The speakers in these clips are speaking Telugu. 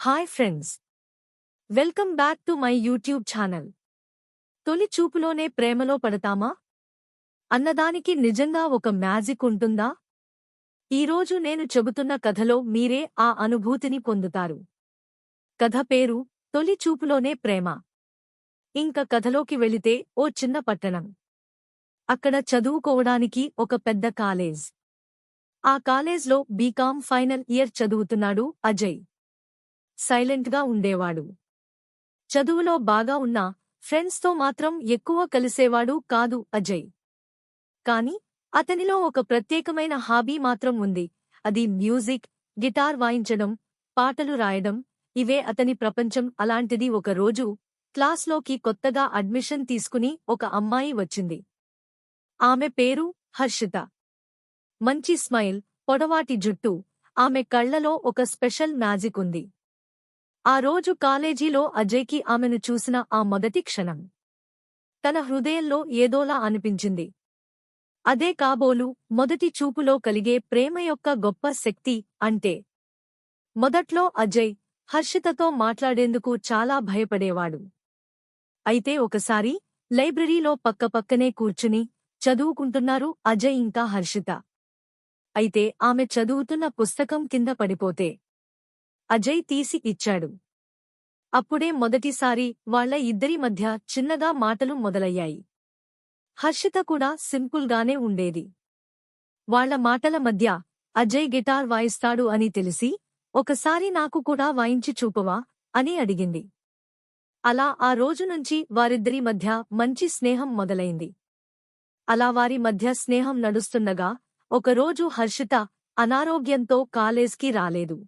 Hi friends welcome back to my YouTube channel తొలి చూపులోనే ప్రేమలో పడతామా? అన్నదానికి నిజంగా ఒక మ్యాజిక్ ఉంటుందా? ఈరోజు నేను చెబుతున్న కథలో మీరే ఆ అనుభూతిని పొందుతారు. కథ పేరు తొలి చూపులోనే ప్రేమ. ఇంక కథలోకి వెళితే ఓ చిన్న పట్టణం. అక్కడ చదువుకోవడానికి ఒక పెద్ద కాలేజ్. ఆ కాలేజ్లో బీకాం ఫైనల్ ఇయర్ చదువుతున్నాడు అజయ్. సైలెంట్గా ఉండేవాడు. చదువులో బాగా ఉన్నా ఫ్రెండ్స్తో మాత్రం ఎక్కువ కలిసేవాడు కాదు అజయ్. కాని అతనిలో ఒక ప్రత్యేకమైన హాబీ మాత్రం ఉంది. అది మ్యూజిక్ గిటార్ వాయించడం పాటలు రాయడం. ఇవే అతని ప్రపంచం. అలాంటిది ఒక రోజు క్లాస్లోకి కొత్తగా అడ్మిషన్ తీసుకుని ఒక అమ్మాయి వచ్చింది. ఆమె పేరు హర్షిత. మంచి స్మైల్ పొడవాటి జుట్టు. ఆమె కళ్ళలో ఒక స్పెషల్ మ్యాజిక్ ఉంది. ఆ రోజు కాలేజీలో అజయ్కి ఆమెను చూసిన ఆ మొదటి క్షణం. తన హృదయంలో ఏదోలా అనిపించింది. అదే కాబోలు మొదటి చూపులో కలిగే ప్రేమ యొక్క గొప్ప శక్తి అంటే. మొదట్లో అజయ్ హర్షితతో మాట్లాడేందుకు చాలా భయపడేవాడు. అయితే ఒకసారి లైబ్రరీలో పక్కపక్కనే కూర్చుని చదువుకుంటున్నారు అజయ్ ఇంకా హర్షిత. అయితే ఆమె చదువుతున్న పుస్తకం కింద పడిపోతే. అజయ్ తీసి ఇచ్చాడు. అప్పుడే మొదటిసారి వాళ్ళ ఇద్దరి మధ్య చిన్నగా మాటలు మొదలయ్యాయి. హర్షిత కూడా సింపుల్గానే ఉండేది. వాళ్ళ మాటల మధ్య అజయ్ గిటార్ వాయిస్తాడు అని తెలిసి ఒకసారి నాకు కూడా వాయించి చూపవా? అని అడిగింది. అలా ఆ రోజు నుంచి వారిద్దరి మధ్య మంచి స్నేహం మొదలైంది. అలా వారి మధ్య స్నేహం నడుస్తుండగా ఒకరోజు హర్షిత అనారోగ్యంతో కాలేజ్కి రాలేదు.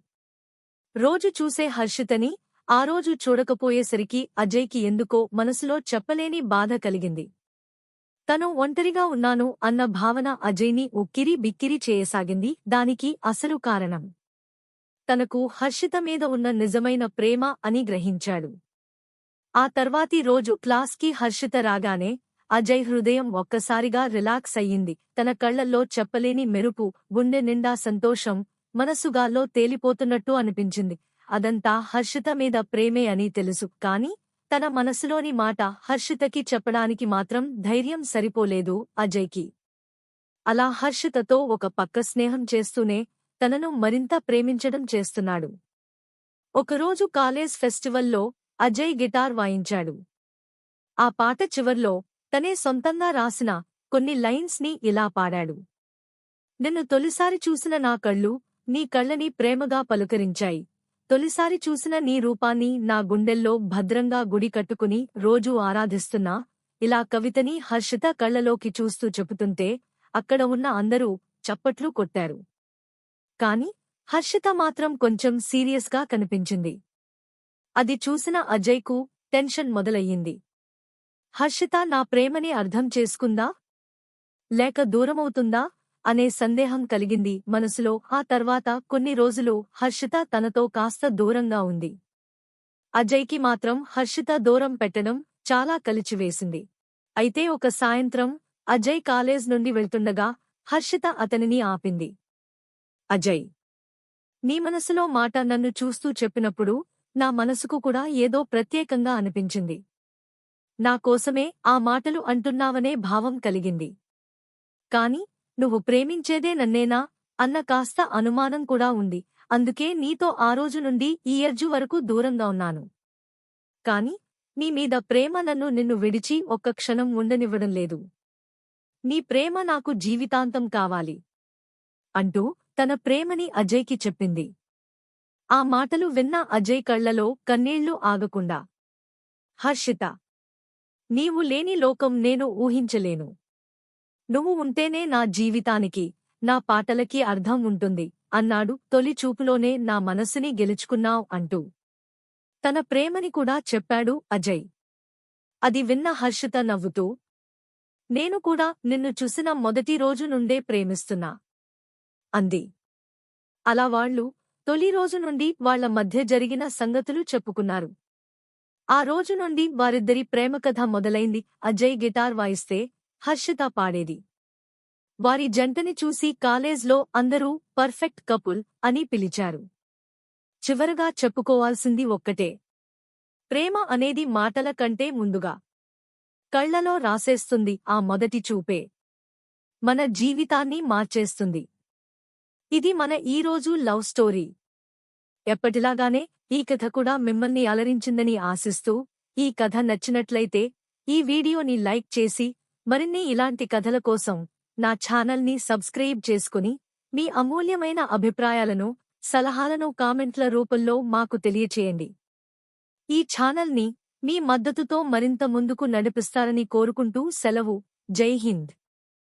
రోజు చూసే హర్షితని ఆ రోజు చూడకపోయేసరికి అజయ్కి ఎందుకో మనసులో చెప్పలేని బాధ కలిగింది. తను ఒంటరిగా ఉన్నాను అన్న భావన అజయ్ని ఉక్కిరి బిక్కిరి చేయసాగింది దానికి అసలు కారణం. తనకు హర్షిత మీద ఉన్న నిజమైన ప్రేమ అని గ్రహించాడు. ఆ తర్వాతి రోజు క్లాస్కి హర్షిత రాగానే అజయ్ హృదయం ఒక్కసారిగా రిలాక్స్ అయ్యింది తన కళ్ళల్లో చెప్పలేని మెరుపు గుండె నిండా సంతోషం మనసుగాల్లో తేలిపోతున్నట్టు అనిపించింది. అదంతా హర్షిత మీద ప్రేమే అని తెలుసు. కాని తన మనసులోని మాట హర్షితకి చెప్పడానికి మాత్రం ధైర్యం సరిపోలేదు అజయ్కి. అలా హర్షితతో ఒక పక్క స్నేహం చేస్తూనే తనను మరింత ప్రేమించడం చేస్తున్నాడు. ఒకరోజు కాలేజ్ ఫెస్టివల్లో అజయ్ గిటార్ వాయించాడు. ఆ పాట చివర్లో తనే సొంతంగా రాసిన కొన్ని లైన్స్ని ఇలా పాడాడు. నిన్ను తొలిసారి చూసిన నా కళ్ళు నీ కళ్ళని ప్రేమగా పలుకరించాయి. తొలిసారి చూసిన నీ రూపాన్ని నా గుండెల్లో భద్రంగా గుడి కట్టుకుని రోజూ ఆరాధిస్తున్నా ఇలా కవితని హర్షిత కళ్ళలోకి చూస్తూ చెబుతుంటే అక్కడ ఉన్న అందరూ చప్పట్లు కొట్టారు. కాని హర్షిత మాత్రం కొంచెం సీరియస్గా కనిపించింది. అది చూసిన అజయ్కు టెన్షన్ మొదలయ్యింది. హర్షిత నా ప్రేమని అర్థం చేసుకుందా? లేక దూరమవుతుందా? అనే సందేహం కలిగింది మనసులో. ఆ తర్వాత కొన్ని రోజులు హర్షిత తనతో కాస్త దూరంగా ఉంది. అజయ్కి మాత్రం హర్షిత దూరం పెట్టడం చాలా కలిచివేసింది. అయితే ఒక సాయంత్రం అజయ్ కాలేజ్ నుండి వెళ్తుండగా హర్షిత అతనిని ఆపింది. అజయ్ నీ మనసులో మాట నన్ను చూస్తూ చెప్పినప్పుడు నా మనసుకు కూడా ఏదో ప్రత్యేకంగా అనిపించింది. నా కోసమే ఆ మాటలు అంటున్నావనే భావం కలిగింది. కాని నువ్వు ప్రేమించేదే నన్నేనా? అన్న కాస్త అనుమానం కూడా ఉంది. అందుకే నీతో ఆ రోజు నుండి ఈ ఎర్జు వరకు దూరంగా ఉన్నాను. కాని నీ మీద ప్రేమ నన్ను నిన్ను విడిచి ఒక్క క్షణం ఉండనివ్వడం లేదు. నీ ప్రేమ నాకు జీవితాంతం కావాలి. అంటూ తన ప్రేమని అజయ్కి చెప్పింది. ఆ మాటలు విన్న అజయ్ కళ్ళలో కన్నీళ్ళు ఆగకుండా హర్షిత నీవు లేని లోకం నేను ఊహించలేను. నువ్వు ఉంటేనే నా జీవితానికి నా పాటలకి అర్థం ఉంటుంది అన్నాడు తొలి చూపులోనే నా మనస్సుని గెలుచుకున్నావ్ అంటూ. తన ప్రేమని కూడా చెప్పాడు అజయ్. అది విన్న హర్షిత నవ్వుతూ నేను కూడా నిన్ను చూసిన మొదటి రోజు నుండే ప్రేమిస్తున్నా అంది. అలా వాళ్ళు తొలి రోజు నుండి వాళ్ళ మధ్య జరిగిన సంగతులు చెప్పుకున్నారు. ఆ రోజు నుండి వారిద్దరి ప్రేమకథ మొదలైంది. అజయ్ గిటార్ వాయిస్తే హర్షిత పాడేది. వారి జంటని చూసి కాలేజ్లో అందరూ పర్ఫెక్ట్ కపుల్ అని పిలిచారు. చివరగా చెప్పుకోవాల్సింది ఒక్కటే. ప్రేమ అనేది మాటల కంటే ముందుగా. కళ్ళలో రాసేస్తుంది ఆ మొదటి చూపే. మన జీవితాన్ని మార్చేస్తుంది. ఇది మన ఈరోజు లవ్ స్టోరీ. ఎప్పటిలాగానే ఈ కథ కూడా మిమ్మల్ని అలరించిందని ఆశిస్తూ ఈ కథ నచ్చినట్లయితే ఈ వీడియోని లైక్ చేసి మరిన్ని ఇలాంటి కథల కోసం నా ఛానల్ని సబ్స్క్రైబ్ చేసుకుని మీ అమూల్యమైన అభిప్రాయాలను సలహాలను కామెంట్ల రూపంలో మాకు తెలియచేయండి. ఈ ఛానల్ని మీ మద్దతుతో మరింత ముందుకు నడిపిస్తారని కోరుకుంటూ సెలవు. జై హింద్.